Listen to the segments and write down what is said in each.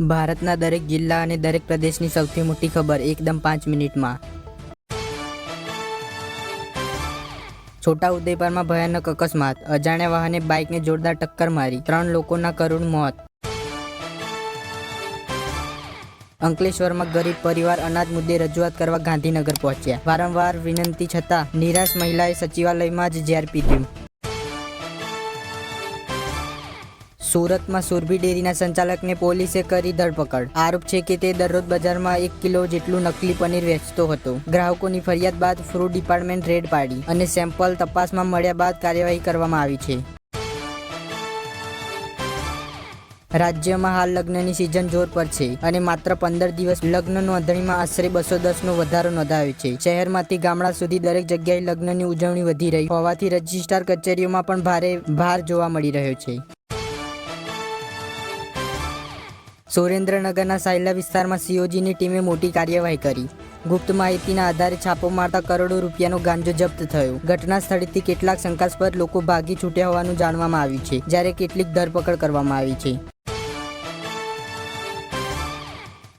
ભારતના દરેક જિલ્લા અને દરેક પ્રદેશની સૌથી મોટી ખબર એકદમ પાંચ મિનિટમાં. છોટા ઉદયપુરમાં ભયાનક અકસ્માત. અજાણ્યા વાહને બાઇકને જોરદાર ટક્કર મારી. ત્રણ લોકોના કરુણ મોત. અંકલેશ્વરમાં ગરીબ પરિવાર અનાજ મુદ્દે રજૂઆત કરવા ગાંધીનગર પહોંચ્યા. વારંવાર વિનંતી છતાં નિરાશ મહિલાએ સચિવાલયમાં જ ઝેર પીધું. સુરતમાં સુરભી ડેરીના સંચાલકને પોલીસે કરી ધરપકડ. આરોપ છે કે તે દરરોજ બજારમાં એક કિલો જેટલું નકલી પનીર વેચતો હતો. ગ્રાહકોની ફરિયાદ બાદ ફ્રૂટ ડિપાર્ટમેન્ટ રેડ પાડી અને સેમ્પલ તપાસમાં મળ્યા બાદ કાર્યવાહી કરવામાં આવી છે. રાજ્યમાં હાલ લગ્નની સિઝન જોર પર છે અને માત્ર પંદર દિવસ લગ્ન નોંધણીમાં આશરે બસો દસનો વધારો નોંધાયો છે. શહેરમાંથી ગામડા સુધી દરેક જગ્યાએ લગ્નની ઉજવણી વધી રહી હોવાથી રજિસ્ટ્રાર કચેરીઓમાં પણ ભારે ભાર જોવા મળી રહ્યો છે. સુરેન્દ્રનગરના સાયલા વિસ્તારમાં સીઓજીની ટીમે મોટી કાર્યવાહી કરી. ગુપ્ત માહિતીના આધારે છાપો મારતા કરોડો રૂપિયાનો ગાંજો જપ્ત થયો. ઘટના સ્થળેથી કેટલાક શંકાસ્પદ લોકો ભાગી છૂટ્યા હોવાનું જાણવામાં આવ્યું છે, જ્યારે કેટલીક ધરપકડ કરવામાં આવી છે.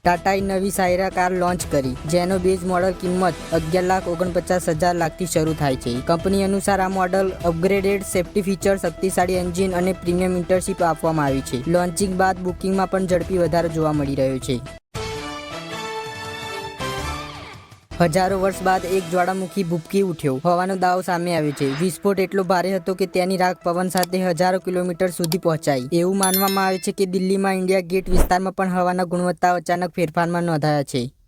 ટાટાએ નવી સાયરા કાર લોન્ચ કરી, જેનો બેઝ મોડલ કિંમત અગિયાર લાખ ઓગણપચાસ હજાર લાખથી શરૂ થાય છે. કંપની અનુસાર આ મોડલ અપગ્રેડેડ સેફ્ટી ફીચર શક્તિશાળી એન્જિન અને પ્રીમિયમ ઇન્ટરશીપ આપવામાં આવી છે. લોન્ચિંગ બાદ બુકિંગમાં પણ ઝડપી વધારો જોવા મળી રહ્યો છે. હજારો વર્ષ બાદ એક જ્વાળામુખી ભૂપકી ઉઠ્યો. હોવાનો દાવો સામે આવ્યો છે. વિસ્ફોટ એટલો ભારે હતો કે તેની રાખ પવન સાથે હજારો કિલોમીટર સુધી પહોંચાઈ. એવું માનવામાં આવે છે કે દિલ્હીમાં ઇન્ડિયા ગેટ વિસ્તારમાં પણ હવાના ગુણવત્તા અચાનક ફેરફારમાં નોંધાયા છે.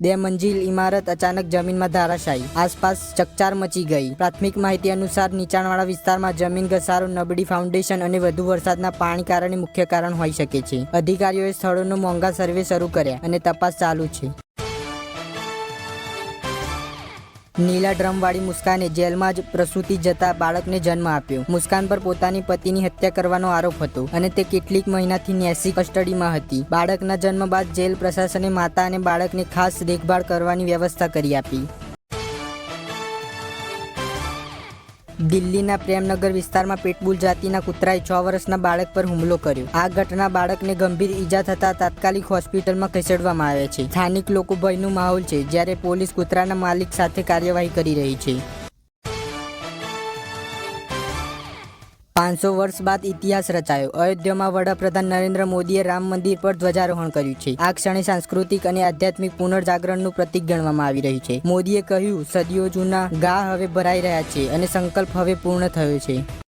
બે મંજિલ ઇમારત અચાનક જમીનમાં ધારાશાયી. આસપાસ ચકચાર મચી ગઈ. પ્રાથમિક માહિતી અનુસાર નીચાણવાળા વિસ્તારમાં જમીન ઘસારો, નબળી ફાઉન્ડેશન અને વધુ વરસાદના પાણી કારણે મુખ્ય કારણ હોઈ શકે છે. અધિકારીઓએ સ્થળોનો મોંઘા સર્વે શરૂ કર્યા અને તપાસ ચાલુ છે. નીલા ડ્રમવાળી મુસ્કાને જેલમાં જ પ્રસૂતિ જતા બાળકને જન્મ આપ્યો. મુસ્કાન પર પોતાની પતિની હત્યા કરવાનો આરોપ હતો અને તે કેટલીક મહિનાથી ન્યાસી કસ્ટડીમાં હતી. બાળકના જન્મ બાદ જેલ પ્રશાસને માતા અને બાળકને ખાસ દેખભાળ કરવાની વ્યવસ્થા કરી આપી. દિલ્હીના પ્રેમનગર વિસ્તારમાં પેટબુલ જાતિના કૂતરાએ છ વર્ષના બાળક પર હુમલો કર્યો. આ ઘટના બાળકને ગંભીર ઈજા થતા તાત્કાલિક હોસ્પિટલમાં ખસેડવામાં આવે છે. સ્થાનિક લોકો ભયનું માહોલ છે, જ્યારે પોલીસ કૂતરાના માલિક સાથે કાર્યવાહી કરી રહી છે. પાંચસો વર્ષ બાદ ઇતિહાસ રચાયો. અયોધ્યામાં વડાપ્રધાન નરેન્દ્ર મોદીએ રામ મંદિર પર ધ્વજારોહણ કર્યું છે. આ ક્ષણે સાંસ્કૃતિક અને આધ્યાત્મિક પુનર્જાગરણનું પ્રતીક ગણવામાં આવી રહ્યું છે. મોદીએ કહ્યું, સદીઓ જૂના ગા હવે ભરાઈ રહ્યા છે અને સંકલ્પ હવે પૂર્ણ થયો છે.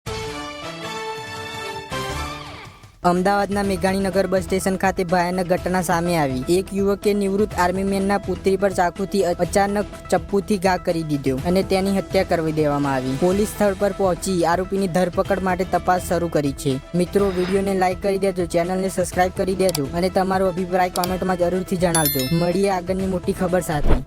અમદાવાદના મેઘાણીનગર બસ સ્ટેશન ખાતે ભયાનક ઘટના સામે આવી. એક યુવકે નિવૃત્ત આર્મીમેનના પુત્રી પર ચાકુથી અચાનક ચપ્પુથી ઘા કરી દીધો અને તેની હત્યા કરી દેવામાં આવી. પોલીસ સ્થળ પર પહોંચી આરોપીની ધરપકડ માટે તપાસ શરૂ કરી છે. મિત્રો, વિડીયોને લાઇક કરી દેજો, ચેનલને સબસ્ક્રાઇબ કરી દેજો અને તમારો અભિપ્રાય કોમેન્ટમાં જરૂરથી જણાવજો. મળીએ આગળની મોટી ખબર સાથે.